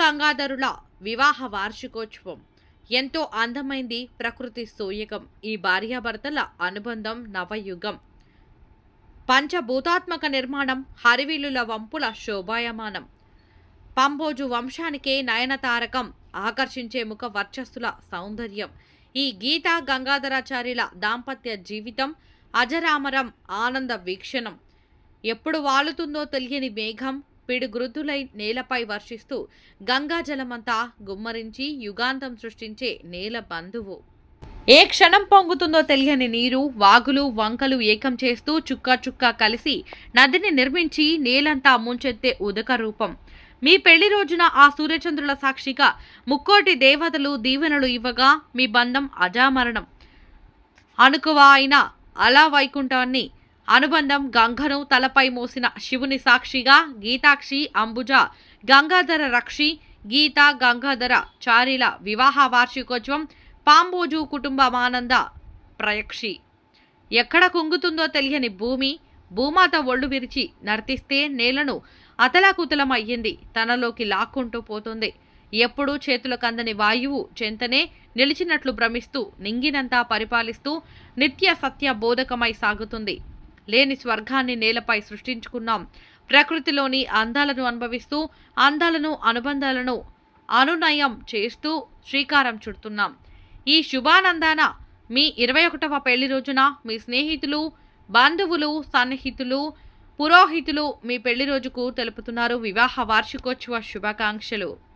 గంగాధరుల వివాహ వార్షికోత్సవం. ఎంతో అందమైంది ప్రకృతి సోయగం ఈ భార్యాభర్తల అనుబంధం నవయుగం. పంచభూతాత్మక నిర్మాణం హరివిలుల వంపుల శోభాయమానం. పంబోజు వంశానికే నయనతారకం ఆకర్షించే ముఖ వర్చస్సుల సౌందర్యం. ఈ గీతా గంగాధరాచార్యుల దాంపత్య జీవితం అజరామరం ఆనంద వీక్షణం. ఎప్పుడు వాలుతుందో తెలియని మేఘం పిడుగురుద్దులై నేలపై వర్షిస్తూ గంగాజలమంతా గుమ్మరించి యుగాంతం సృష్టించే నేల బంధువు. ఏ క్షణం పొంగుతుందో తెలియని నీరు వాగులు వంకలు ఏకం చేస్తూ చుక్క చుక్క కలిసి నదిని నిర్మించి నేలంతా ముంచెత్తే ఉదక రూపం. మీ పెళ్ళి రోజున ఆ సూర్యచంద్రుల సాక్షిగా ముక్కోటి దేవతలు దీవెనలు ఇవ్వగా మీ బంధం అజామరణం. అనుకువ అయిన అలా వైకుంఠాన్ని అనుబంధం గంగను తలపై మోసిన శివుని సాక్షిగా గీతాక్షి అంబుజ గంగాధర రక్షి గీత గంగాధర చారిల వివాహ వార్షికోత్సవం పాంబోజు కుటుంబమానంద ప్రయక్షి. ఎక్కడ కుంగుతుందో తెలియని భూమి భూమాత ఒళ్ళు విరిచి నర్తిస్తే నేలను అతలాకుతలం అయ్యింది తనలోకి లాక్కుంటూ పోతుంది. ఎప్పుడూ చేతులకు అందని వాయువు చెంతనే నిలిచినట్లు భ్రమిస్తూ నింగినంతా పరిపాలిస్తూ నిత్య సత్య బోధకమై సాగుతుంది. లేని స్వర్గాన్ని నేలపై సృష్టించుకున్నాం. ప్రకృతిలోని అందాలను అనుభవిస్తూ అందాలను అనుబంధాలను అనునయం చేస్తూ శ్రీకారం చుడుతున్నాం. ఈ శుభానందాన మీ ఇరవై ఒకటవ పెళ్ళి రోజున మీ స్నేహితులు బంధువులు సన్నిహితులు పురోహితులు మీ పెళ్ళి రోజుకు తెలుపుతున్నారు. వివాహ వార్షికోత్సవ శుభాకాంక్షలు.